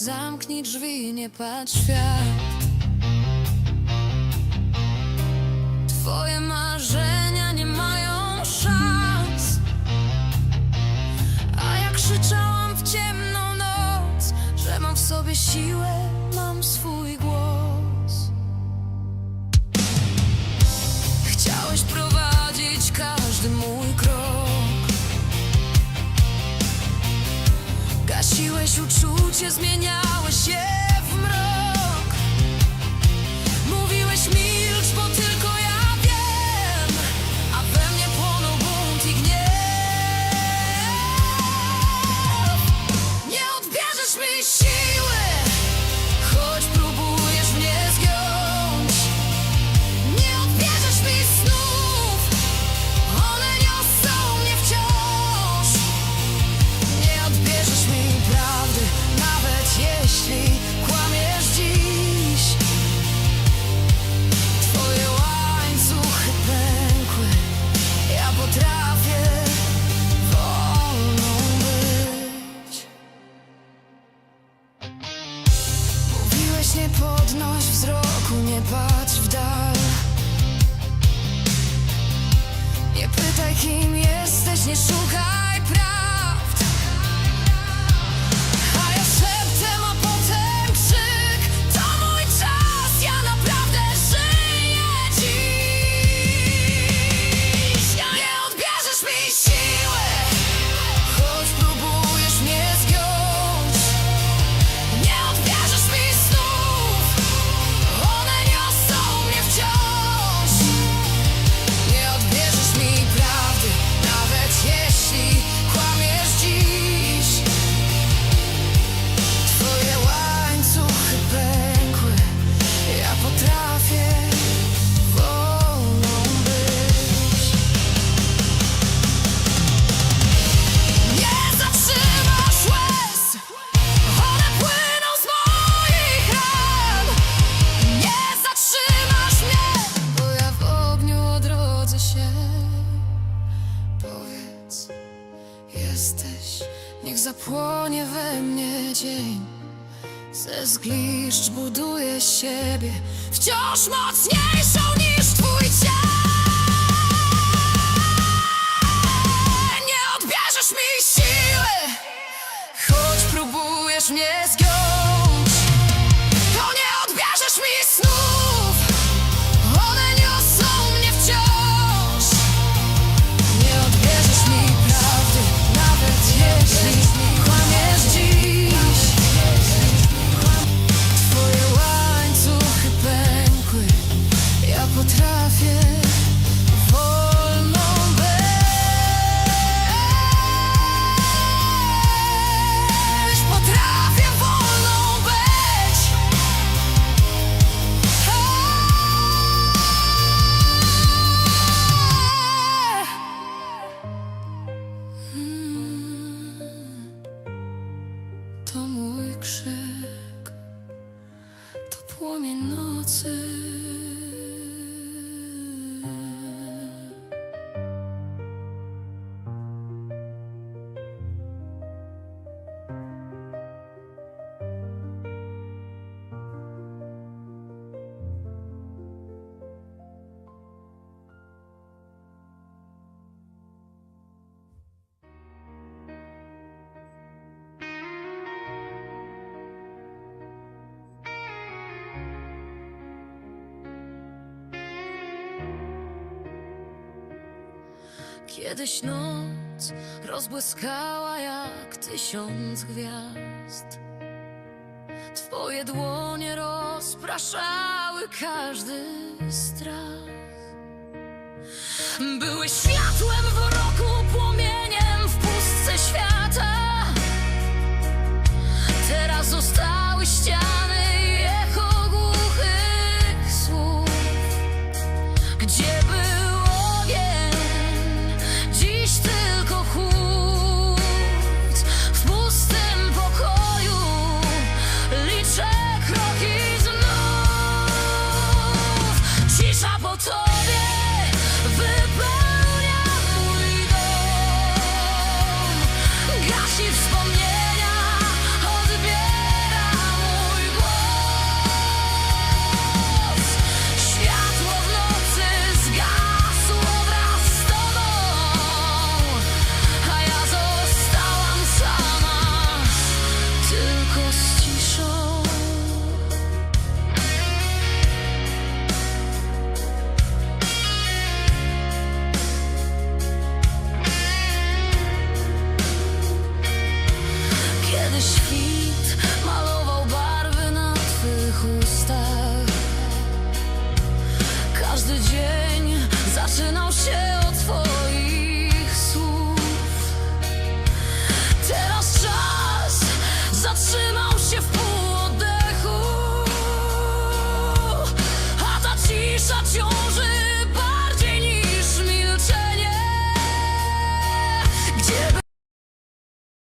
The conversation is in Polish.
zamknij drzwi, nie patrz świat. Twoje marzenia nie mają szans. A ja krzyczałam w ciemną noc, że mam w sobie siłę, mam swój głos. Chciałeś prowadzić każdy mój krok. Gasiłeś uczucie, zmieniałeś się Nie podnoś wzroku, nie patrz w dal. Nie pytaj kim jesteś, nie szukaj Ze zgliszcz buduję siebie, wciąż mocniejszą niż twój cień. Nie odbierzesz mi siły, choć próbujesz mnie zgiąć. To nie odbierzesz mi snów krzyk, to płomień nocy. Kiedyś noc rozbłyskała jak tysiąc gwiazd. Twoje dłonie rozpraszały każdy strach. Były światłem w the.